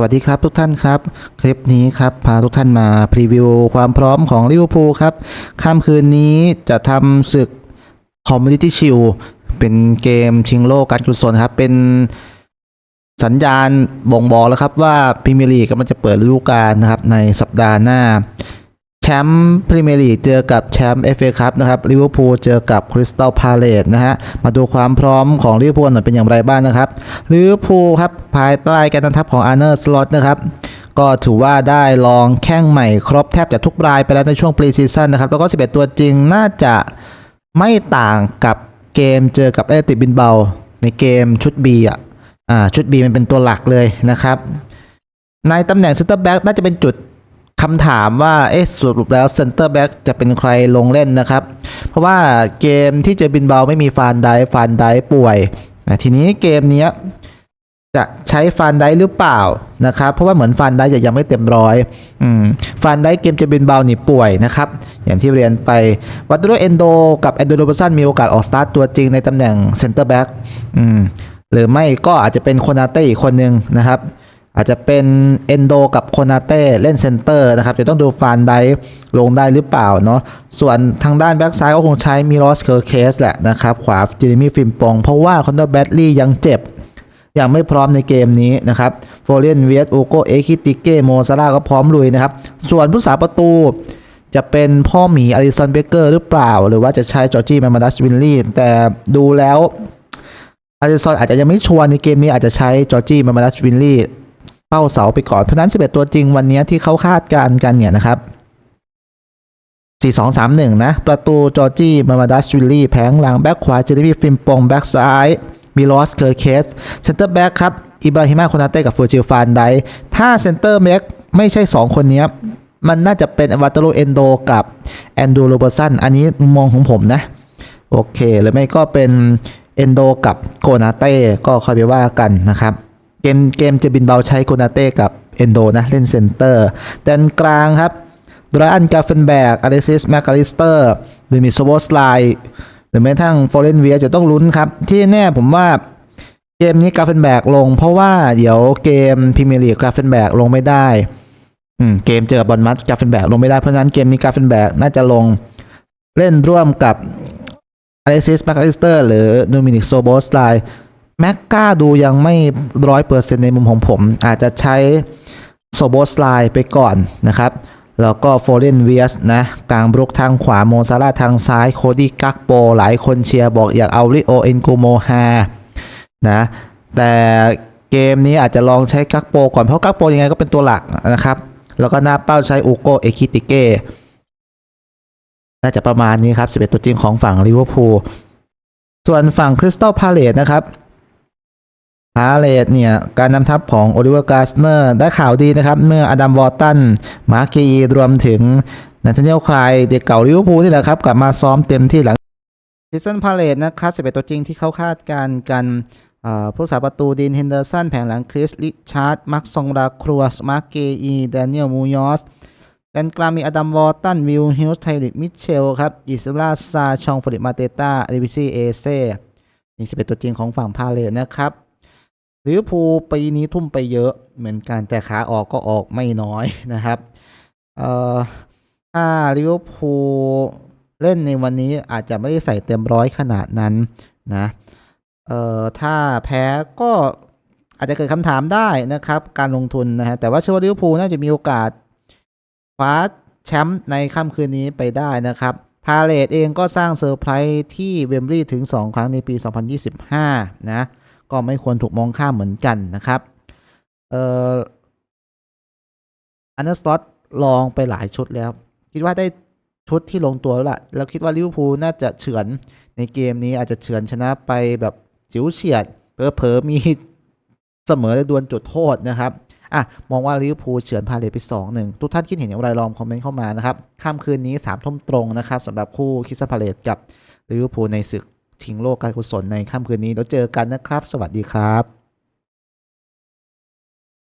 วัสดีครับทุกท่านครับ คลิปนี้ครับพาทุกท่านมาพรีวิวความพร้อมของลิเวอร์พูลครับค่ำคืนนี้จะทำศึกคอมมูนิตี้ชิลเป็นเกมชิงโลกการกุศลครับ เป็นสัญญาณบ่งบอกแล้วครับว่าพรีเมียร์ลีกกำลังจะเปิดฤดูกาลนะครับในสัปดาห์หน้า แชมป์พรีเมียร์ลีกเจอกับแชมป์เอฟเอคัพนะครับลิเวอร์พูลเจอกับคริสตัลพาเลตนะฮะมาดูความพร้อมของลิเวอร์พูลหน่อยเป็นอย่างไรบ้างนะครับลิเวอร์พูลครับภายใต้การนำทัพของอาร์เนอร์สล็อตนะครับก็ถือว่าได้ลองแข้งใหม่ครบแทบจะทุกรายไปแล้วในช่วงปรีซีซั่นนะครับแล้วก็ 11 ตัวจริงน่าจะไม่ต่างกับเกมเจอกับเอติบินเบา ในเกมชุด B อะอ่าชุด B มันเป็นตัวหลักเลยนะครับในตำแหน่งซนเตอร์แบ็กน่าจะเป็นจุด คำถามว่าเอ๊ะสรุปแล้วเซนเตอร์แบ็กจะเป็นใครลงเล่นนะครับ เพราะว่าเกมที่เจอบินเบาไม่มีฟานไดฟานไดป่วยนะทีนี้เกมนี้จะใช้ฟานไดหรือเปล่านะครับ เพราะว่าเหมือนฟานไดจะยังไม่เต็มร้อยอืมฟานไดเกมเจอบินเบานี่ป่วยนะครับ อย่างที่เรียนไปวัตโรเอนโดกับแอนโดโรบสันมีโอกาสออกสตาร์ตตัวจริงในตำแหน่งเซนเตอร์แบ็กอืมหรือไม่ก็อาจจะเป็นโคนาเต้อีกคนหนึ่งนะครับ อาจจะเป็นเอนโดกับโคนาเต้เล่นเซนเตอร์นะครับ จะต้องดูฟานไดลงได้หรือเปล่าเนาะส่วนทางด้านแบ็กซ้ายก็คงใช้มิโรสเคอร์เคสแหละนะครับ ขวาเจเรมี่ฟิมปอง เพราะว่าคอนเดอร์แบตลี่ยังเจ็บ ยังไม่พร้อมในเกมนี้นะครับโฟเรนเวียสโอโกเอคิติเกโมซาร่าก็พร้อมลุยนะครับ ส่วนผู้สาประตูจะเป็นพ่อหมีอลิสันเบเกอร์หรือเปล่า หรือว่าจะใช้จอร์จี้แมมมาดัสวินลี่แต่ดูแล้วอลิสันอาจจะยังไม่ชัวร์ในเกมนี้อาจจะใช้จอร์จี้แมมมาดัสวินลี่ เข้าเสาไปก่อน เพราะนั้น 11 ตัวจริงวันนี้ที่เขาคาดการณ์กันเนี่ยนะครับ4-2-3-1 นะ ประตูจอร์จี้มามาดัสวิลลี่แผงหลัง แบ็คขวาเจเรมี่ฟิมปอง แบ็คซ้ายมีลอสเคอร์เคสเซนเตอร์แบ็คครับ อิบราฮิมาโคนาเต้กับฟูจิฟานไดถ้าเซนเตอร์แบ็คไม่ใช่ 2 คนนี้ มันน่าจะเป็นอวัตโรเอนโดกับแอนดูโรเบอร์สันอันนี้มุมมองของผมนะ โอเค หรือไม่ก็เป็นเอนโดกับโกนาเต้ก็ค่อยไปว่ากันนะครับ กมเกมจะบินเบาใช้โกนาเต้กับเอนโดนะ เล่นเซนเตอร์แดนกลางครับดราอันกาเฟนแบกอาเลซิสแมคคาลิสเตอร์หรือมีโซโบสไลหรือแม้กระทั่งฟอร์เรนเวียจะต้องลุ้นครับ ที่แน่ผมว่าเกมนี้กาเฟนแบกลง เพราะว่าเดี๋ยวเกมพรีเมียร์ลีกกาเฟนแบกลงไม่ได้เกมเจอบอลมัดกาเฟนแบกลงไม่ได้เพราะนั้นเกมนี้กาเฟนแบกน่าจะลงเล่นร่วมกับอเลซิสแมคคาลิสเตอร์หรือโดมินิกโซโบสไล แม็กกาดูยังไม่ร้อยเปอร์เซ็นในมุมของผม อาจจะใช้โซโบสไลไปก่อนนะครับ แล้วก็โฟเรนเวียสนะ กลางบรุกทางขวาโมซาร่าทางซ้าย โคดี้กักโป หลายคนเชียร์บอกอยากเอาริโอเอ็นโกโมฮานะแต่เกมนี้อาจจะลองใช้กักโปก่อนเพราะกักโปยังไงก็เป็นตัวหลักนะครับ แล้วก็หน้าเป้าใช้อูโกเอคิติเก้น่าจะประมาณนี้ครับ 11 ตัวจริงของฝั่งลิเวอร์พูลส่วนฝั่งคริสตัลพาเลตนะครับ พาเลตเนี่ย การนำทัพของโอลิเวอร์กาสเนอร์ได้ข่าวดีนะครับ เมื่ออดัมวอร์ตัน มาร์กีรวมถึงนัทเนียลคลายเด็กเก่าลิเวอร์พูลนี่แหละครับ กลับมาซ้อมเต็มที่หลังซีซันพาเลตนะครับ11ตัวจริงที่เขาคาดการณ์กันผู้สาประตูดินเฮนเดอร์สันแผงหลังคริสลิชาร์ดมักซองราครัวสมาร์เกอีแดเนียลมูยอสแดนกลางมีอดัมวอร์ตันวิลฮิลส์ไทริกมิเชลครับอิสลาซาชองฟริดมาเตต้าเอริซีเอเซ่นี่11ตัวจริงของฝั่งพาเลตนะครับ ลิเวอร์พูลปีนี้ทุ่มไปเยอะเหมือนกันแต่ขาออกก็ออกไม่น้อยนะครับเอ่อถ้าลิเวอร์พูลเล่นในวันนี้อาจจะไม่ได้ใส่เต็มร้อยขนาดนั้นนะเอ่อถ้าแพ้ก็อาจจะเกิดคำถามได้นะครับ การลงทุนนะฮะแต่ว่าเชื่อว่าลิเวอร์พูลน่าจะมีโอกาสคว้าแชมป์ในค่ำคืนนี้ไปได้นะครับพาเลตเองก็สร้างเซอร์ไพรส์ที่เวมบลีย์ถึง 2 ครั้งในปี 2025 นะ ก็ไม่ควรถูกมองข้ามเหมือนกันนะครับเอ่ออันเดอร์สตอตลองไปหลายชุดแล้ว คิดว่าได้ชุดที่ลงตัวแล้วล่ะแล้วคิดว่าลิเวอร์พูลน่าจะเฉือนในเกมนี้อาจจะเฉือนชนะไปแบบจิ๋วเฉียดเผลอๆมีเสมอและดวลจุดโทษนะครับอะมองว่าลิเวอร์พูลเฉือนพาเลทไป2-1ทุกท่านคิดเห็นอย่างไรลองคอมเมนต์เข้ามานะครับค่ำคืนนี้3ามทุ่มตรงนะครับสำหรับคู่คิสพาเลทกับลิเวอร์พูลในศึก ทิ้งโลกการกุศลในค่ำคืนนี้แล้วเจอกันนะครับ สวัสดีครับ